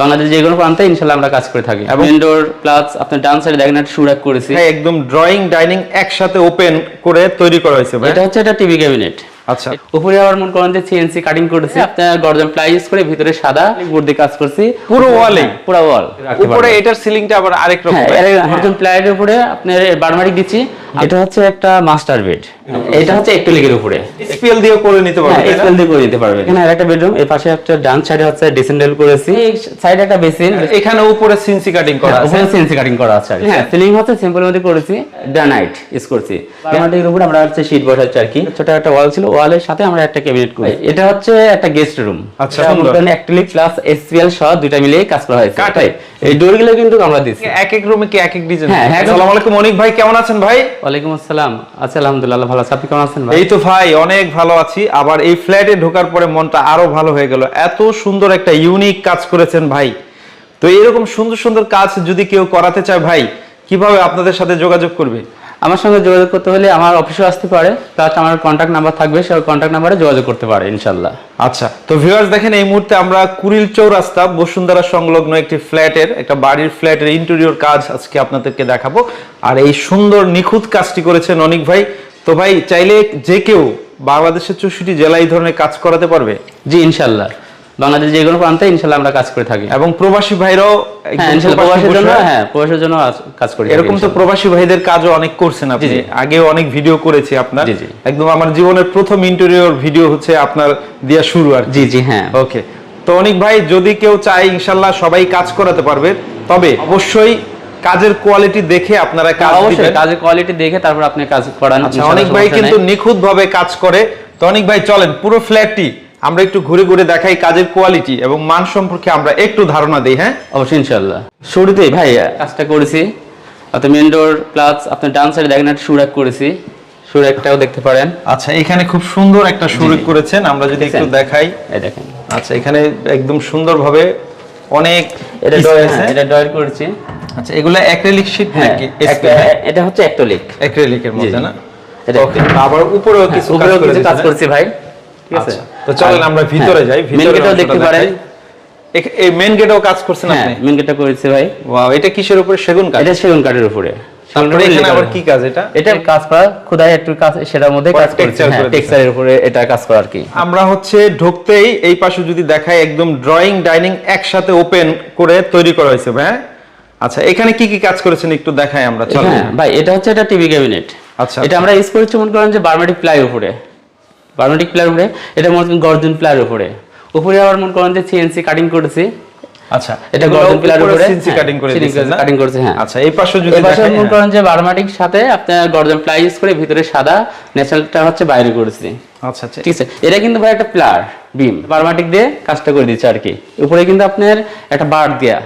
বাংলাদেশ যে কোনো প্রান্তে ইনশাল্লাহ আমরা কাজ করে থাকি। এবং ইনডোর প্লাস আপনার ডান সাইডে দেখেন একটা সুরাক করেছি। হ্যাঁ একদম ড্রয়িং ডাইনিং একসাথে ওপেন করে তৈরি করা হয়েছে ভাই। এটা হচ্ছে একটা টিভি ক্যাবিনেট আচ্ছা। উপরে আবার মনে করেন যে সিএনসি কাটিং করেছি। আপনার গর্জন প্লাই ইউজ করে ভিতরে সাদা বোর্ড দিয়ে কাজ করছি। পুরো ওয়ালে হ্যাঁ, পুরো ওয়াল উপরে এটার সিলিংটা আবার আরেক রকম হ্যাঁ গর্জন প্লাইয়ের উপরে আপনার বারমারি দিচ্ছি। এটা হচ্ছে একটা মাস্টার বেড এটা হচ্ছে একটু লিগের উপরে। এসপিএল দিয়ে করে নিতে পারবে হ্যাঁ না? এক্সপেল দিয়ে করে দিতে পারবে। এখানে আরেকটা বেডরুম এর পাশে একটা ডান সাইডে হচ্ছে ডিসেন্ডেল করেছি। এই সাইডে একটা বেসিন এখানে উপরে সিনসি কাটিং করা আছে। ওখানে সিএনসি কাটিং করা আছে। হ্যাঁ সিলিং হচ্ছে সিম্পল মধ্যে করেছি গ্রানাইট ইউজ করছি। গ্রানাইটের উপরে আমরা হচ্ছে শীট বসাচ্ছি আর কি। ছোট একটা ওয়াল ছিল ওয়ালের সাথে আমরা একটা ক্যাবিনেট করি এটা হচ্ছে একটা গেস্ট রুম আচ্ছা, সুন্দর। অ্যাক্রিলিক প্লাস এসপিএল সহ দুইটা মিলিয়ে কাজ করা হয়েছে কাঠে? এই ডোরগুলো কিন্তু আমরা দিচ্ছি এক এক রুমে কি এক এক ডিজাইন হ্যাঁ, হ্যাঁ, আসসালামু আলাইকুম অনিক ভাই কেমন আছেন ভাই? ওয়ালাইকুম আসসালাম। আচ্ছা আলহামদুলিল্লাহ ভালো আছি। আপনি কেমন আছেন ভাই? এই তো ভাই অনেক ভালো আছি। আবার এই ফ্ল্যাটে ঢোকার পরে মনটা আরও ভালো হয়ে গেল। এত সুন্দর একটা ইউনিক কাজ করেছেন ভাই। তো এরকম সুন্দর সুন্দর কাজ যদি কেউ করাতে চায় ভাই কীভাবে আপনাদের সাথে যোগাযোগ করবে? আমার সঙ্গে যোগাযোগ করতে হলে আমার অফিসে আসতে পারে প্লাস আমার কন্ট্যাক্ট নাম্বার থাকবে সে কন্ট্যাক্ট নাম্বারে যোগাযোগ করতে পারে ইনশাল্লাহ আচ্ছা তো ভিউয়ার্স দেখেন এই মুহূর্তে আমরা কুড়িল চৌরাস্তা বসুন্ধরা সংলগ্ন একটি ফ্ল্যাটের একটা বাড়ির ফ্ল্যাটের ইন্টেরিয়র কাজ আজকে আপনাদেরকে দেখাবো। আর এই সুন্দর নিখুঁত কাজটি করেছেন অনিক ভাই। তো ভাই চাইলে যে কেউ বাংলাদেশের চৌষট্টি জেলা এই ধরনের কাজ করাতে পারবে? জি ইনশাল্লাহ বাংলাদেশ যে কোনো প্রান্তে ইনশাল্লাহ আমরা কাজ করে থাকি। এবং প্রবাসী ভাইরাও হ্যাঁ প্রবাসের জন্য হ্যাঁ প্রবাসের জন্য কাজ করি এরকম তো প্রবাসী ভাইদের কাজও অনেক করছেন আপনি। জি। অনেক ভিডিও করেছি আপনার। একদম আমার জীবনের প্রথম ইন্টেরিয়র ভিডিও হচ্ছে আপনার দিয়া শুরু আর জি জি হ্যাঁ। ওকে তো অনিক ভাই যদি কেউ চায় ইনশাল্লাহ সবাই কাজ করাতে পারবে তবে অবশ্যই কাজের কোয়ালিটি দেখে আপনারা কাজ অবশ্যই দিবেন। কাজের কোয়ালিটি দেখে তারপর আপনি কাজ করান আচ্ছা অনেক ভাই কিন্তু নেই। নিখুঁত ভাবে কাজ করে। তো অনেক ভাই চলেন পুরো ফ্ল্যাটটি আমরা একটু ঘুরে ঘুরে দেখাই কাজের কোয়ালিটি এবং মান সম্পর্কে আমরা একটু ধারণা দিই হ্যাঁ? অবশ্যই ইনশাল্লাহ শুরুতেই ভাই কাজটা করেছি। অত মেন ডোর প্লাস আপনার ডান সাইডে দেখেন একটা সুরাক করেছি। সুরাকটাও দেখতে পারেন। আচ্ছা এখানে খুব সুন্দর একটা শুরু করেছেন। আমরা যদি একটু দেখাই। এই দেখেন। আচ্ছা এখানে একদম সুন্দরভাবে অনেক এটা। হ্যাঁ এটা ডয়ার করেছি। আচ্ছা এগুলো অ্যাক্রিলিক শীট হ্যাঁ নাকি? এটা হচ্ছে অ্যাক্টোলিক অ্যাক্রিলিকের মধ্যে না? এটা আবার উপরেও কিছু কাজ উপরেও কিছু কাজ দিয়েছেন। ভাই। ঠিক আছে? আচ্ছা, তো চলেন আমরা ভিতরে যাই, ভিতরে গেটও অংশটা দেখতে পারেন। এই মেন গেটেও কাজ করছেন আপনি? মেন গেটটা করেছি ভাই। ওয়াও এটা কিসের উপরে? সেগুন কাঠ? এটা সেগুন কাঠের উপরে। তারপরে এখানে আবার কি কাজ এটা? এটা কাজ করা খোদাই একটু কাজ সেটার মধ্যে কাজ করছে। texture করে দিয়েছে। টেক্সচারের উপরে এটা কাজ করা আর কি। আমরা হচ্ছে ঢুকতেই এই পাশে যদি দেখাই একদম ড্রয়িং ডাইনিং একসাথে ওপেন করে তৈরি করা হয়েছে ভাই। আচ্ছা এখানে কি কি কাজ করেছেন একটু দেখাই আমরা চলো হ্যাঁ ভাই এটা হচ্ছে এটা টিভি ক্যাবিনেট আচ্ছা, এটা আমরা ইউজ করেছি মনে করেন যে বার্মেটিক প্লাই উপরে। বার্মেটিক প্লাই উপরে এটা মনে করেন গর্জন প্লাইয়ের উপরে। উপরে আবার মনে করেন যে সিএনসি কাটিং করেছি। আচ্ছা এটা গর্জন প্লাইয়ের উপরে সিনসি কাটিং করে দিয়েছেন কাটিং করেছে হ্যাঁ। আচ্ছা এই পাশে যদি এবার দেখাই মনে করেন যে বার্মাটিক সাথে আপনার গর্জন প্লাই ইউজ করে ভিতরে সাদা ন্যাচারালটা হচ্ছে বাইরে করেছি। আচ্ছা আচ্ছা। ঠিক আছে এটা কিন্তু ভাই একটা প্লার বিম বার্মাটিক দিয়ে কাজটা করে দিচ্ছে আর কি। উপরে কিন্তু আপনার একটা বার দেয়া।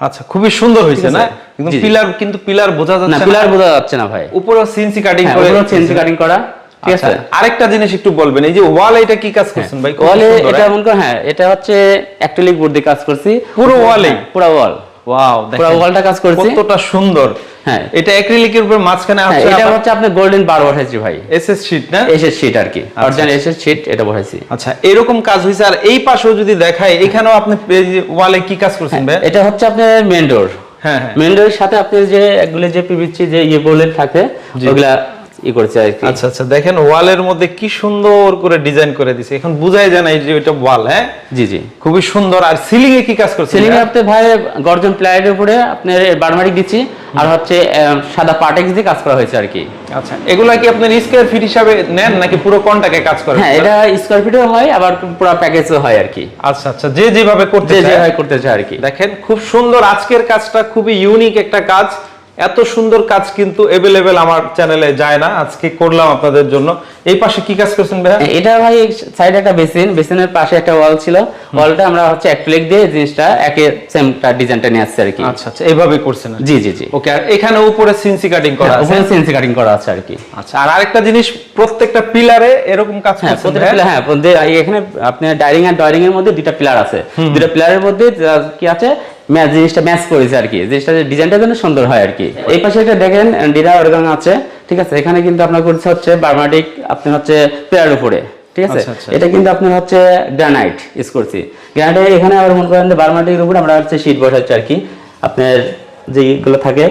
আচ্ছা খুবই সুন্দর হয়েছে না? কিন্তু। পিলার কিন্তু পিলার বোঝা না যাচ্ছে পিলার না বোঝা যাচ্ছে না ভাই। উপরে কাটিং করে উপরেও কাটিং করা। ঠিক আচ্ছা, আছে আরেকটা জিনিস একটু বলবেন এই যে ওয়াল এটা কি কাজ করছেন ভাই? ওয়ালে এটা হ্যাঁ? মনে হ্যাঁ এটা হচ্ছে অ্যাক্রিলিক বোর্ড দিয়ে কাজ করছি। পুরো ওয়ালেই? হ্যাঁ, পুরো ওয়াল। ওয়াও পুরো ওয়ালটা কাজ করছি। কতটা সুন্দর। হ্যাঁ। এটা অ্যাক্রিলিকের উপর মাঝখানে হ্যাঁ আছে এটা হচ্ছে আপনি গোল্ডেন বার বসাইছি ভাই। এসএস শীট না? এসএস শিট আর কি। অরিজিনাল এসএস শিট এটা বসাইছি। আচ্ছা এরকম কাজ হয়েছে আর এই পাশেও যদি দেখাই এখানেও আপনি ওয়ালে কি কাজ করছেন ভাই? এটা হচ্ছে আপনার মেন ডোর হ্যাঁ হ্যাঁ। মেন ডোরের সাথে আপনি যে এগুলো যে পিভিসি যে ইয়ে বোলেট থাকে ওগুলা ই করছে আর কি। আচ্ছা আচ্ছা দেখেন ওয়ালের মধ্যে কি সুন্দর করে ডিজাইন করে দিছে। এখন বুঝাই যায় না যে এটা ওয়াল হ্যাঁ? জি জি। খুবই সুন্দর। আর সিলিং এ কি কাজ করছেন সিলিং এ আপনি ভাই গর্জন প্লাইয়ের উপরে আপনার বারমারিক দিচ্ছি আর হচ্ছে সাদা পাটেক্স দিয়ে কাজ করা হয়েছে আর কি। আচ্ছা এগুলা কি আপনার স্কয়ার ফিট হিসাবে নেন নাকি পুরো কন্টাকে কাজ করেন হ্যাঁ এটা স্কোয়ার ফিটও হয় আবার পুরো প্যাকেজও হয় আর কি। আচ্ছা আচ্ছা যে যেভাবে করতে চায়। হয় করতে চায় আর কি। দেখেন খুব সুন্দর। আজকের কাজটা খুবই ইউনিক একটা কাজ। এত সুন্দর কাজ কিন্তু এভেলেবেল আমার চ্যানেলে যায় না। আজকে করলাম আপনাদের জন্য। এই পাশে কি কাজ করছেন ভাইয়া? এটা ভাই সাইডে একটা বেসিন। বেসিনের পাশে একটা ওয়াল ছিল। ওয়ালটা আমরা হচ্ছে অ্যাক্রিলিক দিয়ে জিনিসটা একে সেমটা ডিজাইনটা নিয়ে আসছে আর কি। আচ্ছা আচ্ছা। এইভাবে করছেন জি জি জি। ওকে আর এখানে উপরে সিনসি কাটিং করা আছে। ওখানে সিএনসি কাটিং করা আছে আর কি। আচ্ছা আর আরেকটা জিনিস প্রত্যেকটা পিলারে এরকম কাজ হ্যাঁ করছেন? পিলার হ্যাঁ এখানে আপনি ডাইরিং আর ডয়ারিং এর মধ্যে দুইটা পিলার আছে। দুইটা পিলারের মধ্যে কি আছে? ম্যাচ জিনিসটা ম্যাচ করেছে আর কি। জিনিসটা ডিজাইনটা যেন সুন্দর হয় আর কি। এই পাশে একটা দেখেন ডিরা অর্গান আছে ঠিক আছে? এখানে কিন্তু আপনার করছে হচ্ছে বার্মাটিক আপনার হচ্ছে পিলার উপরে ঠিক আছে? আচ্ছা, আচ্ছা। এটা কিন্তু আপনার হচ্ছে গ্রানাইট ইউজ করছি। গ্রানাইট এখানে আবার মনে করেন যে বারমাটির উপর আমরা হচ্ছে শীট বসাচ্ছি আর কি। আপনার যেগুলো থাকে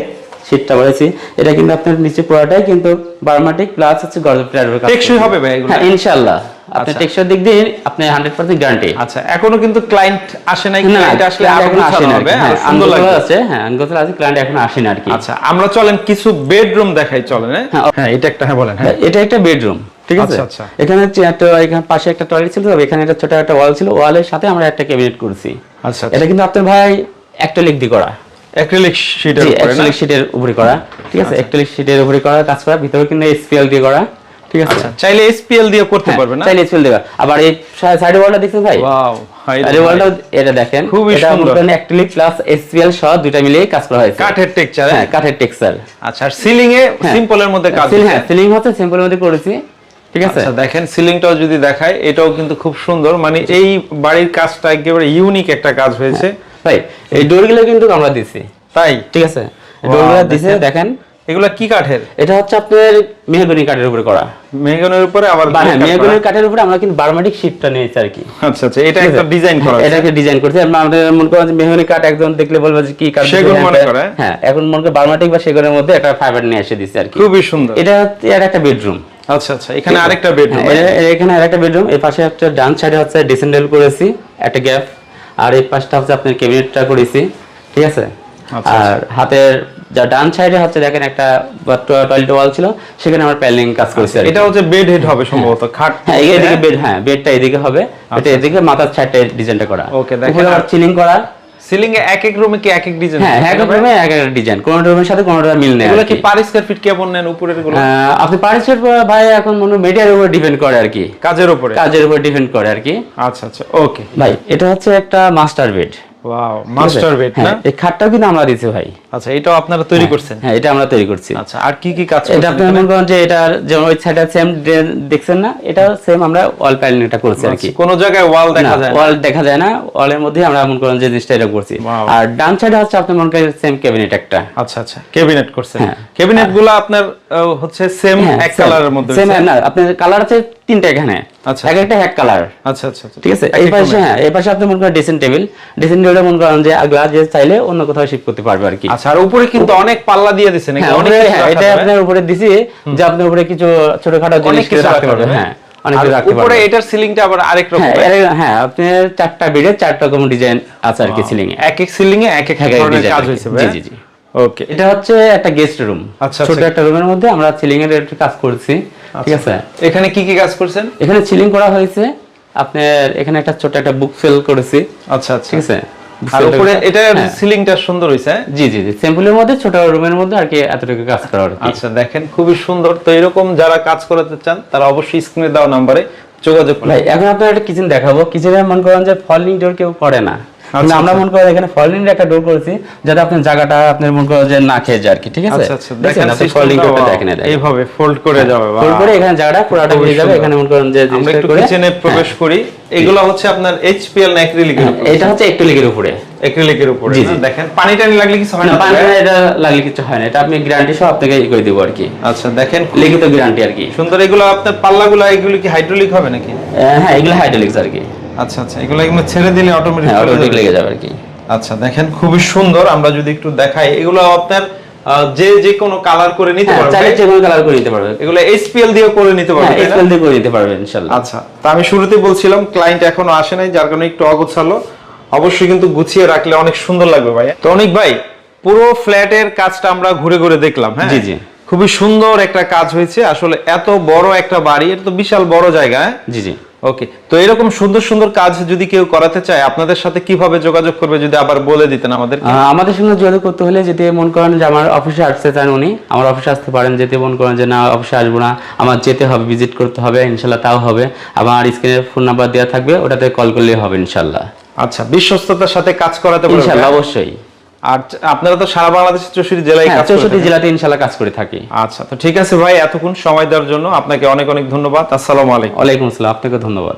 শীটটা বলেছি এটা কিন্তু আপনার নিচে পুরোটাই কিন্তু বারমাটিক প্লাস হচ্ছে গর্জ প্লেয়ার টেকসই হবে ভাই ইনশাআল্লাহ। আপনার আচ্ছা। দিক দিয়ে আপনি হান্ড্রেড পার্সেন্ট গ্যারান্টি আচ্ছা এখনও কিন্তু ক্লায়েন্ট আসে নাই ক্লায়েন্ট আসলে আরও এখন আসে গোছানো না হবে হ্যাঁ সুন্দর লাগবে। আছে হ্যাঁ আনগোছালো আছে ক্লায়েন্ট এখন আসে না আর কি। আচ্ছা আমরা চলেন কিছু বেডরুম দেখাই চলেন হ্যাঁ? হ্যাঁ, হ্যাঁ এটা একটা হ্যাঁ বলেন হ্যাঁ। এটা একটা বেডরুম ঠিক আছে? আচ্ছা, আচ্ছা। এখানে একটা এখানে পাশে একটা টয়লেট ছিল এখানে একটা ছোট একটা ওয়াল ছিল ওয়ালের সাথে আমরা একটা ক্যাবিনেট করছি। আচ্ছা এটা কিন্তু আপনার ভাই অ্যাক্টোলিক দিয়ে করা। অ্যাক্রিলিক শীটের উপরে না? আচ্ছা। শীটের উপরে করা ঠিক আছে? অ্যাক্টোলিক শীটের উপরে করা কাজ করা ভিতরে কিন্তু এসপিএল দিয়ে করা। ঠিক আছে? আচ্ছা চাইলে এসপিএল দিয়ে করতে হ্যাঁ, পারবে না? চাইলে এসপিএল আবার এই সাইডে ওয়ালটা ভাই? ওয়াও সাইডে ওয়ালটা এটা দেখেন। খুবই এটা সুন্দর। অ্যাক্টোলিক প্লাস এসপিএল সহ দুইটা মিলিয়ে কাজ করা হয়েছে। কাঠের টেক্সচার হ্যাঁ? কাঠের টেক্সচার আচ্ছা আর সিলিং এ সিম্পলের মধ্যে কাজ। হ্যাঁ সিলিং হচ্ছে সিম্পলের মধ্যে করেছি। ঠিক আছে? আচ্ছা দেখেন সিলিংটাও যদি দেখায় এটাও কিন্তু খুব সুন্দর। মানে এই বাড়ির কাজটা একেবারে ইউনিক একটা কাজ হয়েছে। ভাই এই ডোরগুলো কিন্তু আমরা দিছি। তাই? ঠিক আছে? ডোরগুলো দিছে দেখেন। এগুলা কি কাঠের? এটা হচ্ছে আপনার মেহগনি কাঠের উপরে করা। মেহগনের উপরে আবার হ্যাঁ মেহগনির কাঠের উপরে আমরা কিন্তু বারমাটিক শীটটা নিয়েছি আর কি। আচ্ছা আচ্ছা এটা একটা ডিজাইন করা হ্যাঁ, এটাকে ডিজাইন করছি। আর আমাদের মনে করেন যে মেহগনি কাঠ একজন দেখলে বলবে যে কি কাঠ সেগুন মনে হ্যাঁ, করে? হ্যাঁ এখন মনে করে বারমাটিক বা সেগুনের মধ্যে একটা ফাইবার নিয়ে এসে দিচ্ছে আর কি। খুবই সুন্দর। এটা হচ্ছে এর একটা বেডরুম আচ্ছা আচ্ছা এখানে আরেকটা বেডরুম এখানে আরেকটা বেডরুম এই পাশে একটা ডান সাইডে হচ্ছে ডিসেন্ডেল করেছি একটা গ্যাপ আর এই পাশটা হচ্ছে আপনার ক্যাবিনেটটা করেছি। ঠিক আছে? আচ্ছা, আর হাতের যা ডান সাইডে হচ্ছে দেখেন একটা টয়লেট ওয়াল ছিল সেখানে আমরা প্যানেলিং কাজ করেছি এটা হচ্ছে বেড হেড হবে সম্ভবত খাট হ্যাঁ এদিকে বেড হ্যাঁ? বেডটা এদিকে হবে। এটা এদিকে মাথার সাইডটা ডিজাইনটা করা। আচ্ছা। Okay, দেখেন আর- সিলিং করা। সিলিং এ এক এক রুমে কি এক এক ডিজাইন হ্যাঁ এক এক রুমে এক এক ডিজাইন কোন রুমের সাথে কোনটা মিল নেই এগুলো কি কি। পার স্কয়ার ফিট কেমন নেন উপরেরগুলো? আপনি পারিসের ভাই এখন মনে মিডিয়ার উপর ডিপেন্ড করে আর কি। কাজের উপরে? কাজের উপর ডিপেন্ড করে আর কি। আচ্ছা আচ্ছা ওকে ভাই এটা হচ্ছে একটা master bed wow master bed না? এই খাটটাও কিন্তু আমরা দিছি ভাই। আচ্ছা এটাও আপনারা তৈরি করছেন? হ্যাঁ এটা আমরা তৈরি করছি। আচ্ছা আর কি কি কাজ এটা করছেন আপনার মনে করেন যে এটার যেমন ওই সাইডে সেম দেখছেন না এটা সেম আমরা ওয়াল প্যানেলটা করছি আর কি। কোন জায়গায় ওয়াল আচ্ছা, দেখা যায় ওয়াল দেখা যায় না ওয়ালের মধ্যে আমরা মনে করেন যে জিনিসটা এটা করছি। আর ডান সাইডে হচ্ছে আপনি মনে করেন সেম ক্যাবিনেট একটা। আচ্ছা আচ্ছা ক্যাবিনেট করছেন। হ্যাঁ। ক্যাবিনেটগুলো আপনার হচ্ছে সেম এক কালারের মধ্যে সেম না আপনার কালার আছে তিনটা এখানে। আচ্ছা। এক একটা এক কালার আচ্ছা আচ্ছা আচ্ছা। ঠিক আছে? এই পাশে হ্যাঁ এই পাশে আপনি মনে করেন ড্রেসিং টেবিল ড্রেসিং টেবিলে মনে করেন যে গ্লাস যে চাইলে অন্য কোথাও শিফট করতে পারবে আর কি। আচ্ছা আর উপরে কিন্তু অনেক পাল্লা দিয়ে দিছেন হ্যাঁ অনেক হ্যাঁ, এটা আপনার উপরে দিছি যে আপনার উপরে কিছু ছোটখাটো জিনিস রাখতে রাখতে পারবে পারবে হ্যাঁ। অনেক আর কিছু রাখতে উপরে এটার সিলিংটা আবার আরেক রকম আপনার চারটা বেডে চারটা রকম ডিজাইন আছে আর কি সিলিং এ এক এক সিলিং এ এক এক এক এক ধরনের কাজ হয়েছে জি জি জি। ওকে এটা হচ্ছে একটা গেস্ট রুম আচ্ছা, ছোট আচ্ছা। একটা রুমের মধ্যে আমরা সিলিং এর একটু কাজ করছি ঠিক আছে? এখানে কি কি কাজ করছেন? এখানে সিলিং করা হয়েছে আপনার এখানে একটা ছোট একটা বুক সেল করেছি আচ্ছা আচ্ছা। ঠিক আছে? আর উপরে এটা হ্যাঁ। সিলিংটা সুন্দর হয়েছে হ্যাঁ? জি জি জি। স্যাম্পলের মধ্যে ছোট রুমের মধ্যে আর কি এতটুকু কাজ করা আচ্ছা দেখেন খুবই সুন্দর। তো এরকম যারা কাজ করাতে চান তারা অবশ্যই স্ক্রিনে দেওয়া নাম্বারে যোগাযোগ করুন। এখন আপনার একটা কিচেন দেখাবো। কিচেনে মনে করেন যে ফলিং ডোর কেউ করে না। আমরা মনে করেন এখানে একটা ডোর করেছি যাতে আপনার জায়গাটা আপনার মনে করেন যে না খেয়ে যায় আর কি ঠিক আছে? আচ্ছা আচ্ছা দেখেন আপনি ফলিং wow, দেখেন এইভাবে ফোল্ড করে যাবে ফোল্ড করে এখানে জায়গাটা পুরোটা হয়ে যাবে এখানে মনে করেন যে আমরা একটু কিচেনে প্রবেশ করি এগুলো হচ্ছে আপনার এইচপিএল না অ্যাক্রিলিকের হ্যাঁ, এটা হচ্ছে উপরে। অ্যাক্রিলিকের উপরে। দেখেন পানি টানি লাগলে কিছু হয় না না তো এটা লাগলে কিছু হয় না এটা আপনি গ্যারান্টি সহ আপনাকে করে দেবো আর কি। আচ্ছা দেখেন। লিখিত গ্যারান্টি আর কি। সুন্দর এগুলো আপনার পাল্লাগুলো এগুলো কি হাইড্রোলিক হবে নাকি? হ্যাঁ এগুলো হাইড্রোলিক্স আর কি। আচ্ছা আচ্ছা। এগুলো এগুলো ছেড়ে দিলে অটোমেটিক হ্যাঁ অটোমেটিক লেগে যাবে আর কি। আচ্ছা দেখেন খুবই সুন্দর আমরা যদি একটু দেখাই। এগুলো আপনার যে যে কোনো কালার করে নিতে হ্যাঁ পারবে। চাইলে যে কোনো কালার করে নিতে পারবে। এগুলো এইচপিএল দিয়ে করে নিতে পারবে হ্যাঁ? এক্সপেল দিয়ে করে নিতে পারবে ইনশাআল্লাহ আচ্ছা তা আমি শুরুতে বলছিলাম ক্লায়েন্ট এখনও আসে নাই যার কারণে একটু অগোছালো। অবশ্যই কিন্তু গুছিয়ে রাখলে অনেক সুন্দর লাগবে ভাই তো অনেক ভাই পুরো ফ্ল্যাটের কাজটা আমরা ঘুরে ঘুরে দেখলাম হ্যাঁ? জি, জি। খুবই সুন্দর একটা কাজ হয়েছে। আসলে এত বড় একটা বাড়ি এটা তো বিশাল বড় জায়গা হ্যাঁ? জি জি। ওকে তো এরকম সুন্দর সুন্দর কাজ যদি কেউ করাতে চায় আপনাদের সাথে কীভাবে যোগাযোগ করবে যদি আবার বলে দিতেন আমাদের আমাদের সঙ্গে যোগাযোগ করতে হলে যদি মন করেন যে আমার অফিসে আসতে চান উনি। আমার অফিসে আসতে পারেন যেতে মন করেন যে না অফিসে আসব না। আমার যেতে হবে ভিজিট করতে হবে ইনশাল্লাহ তাও হবে। আমার স্ক্রিনে ফোন নাম্বার দেওয়া থাকবে ওটাতে কল করলেই হবে ইনশাল্লাহ। আচ্ছা বিশ্বস্ততার সাথে কাজ করাতে ইনশাল্লাহ অবশ্যই। আর আপনারা তো সারা বাংলাদেশের চৌষট্টি জেলায় হ্যাঁ চৌষট্টি জেলাতে ইনশাল্লাহ কাজ করে থাকি। আচ্ছা তো ঠিক আছে ভাই এতক্ষণ সময় দেওয়ার জন্য আপনাকে অনেক অনেক ধন্যবাদ। আসসালামু আলাইকুম। ওয়ালাইকুম আসসালাম আপনাকে ধন্যবাদ।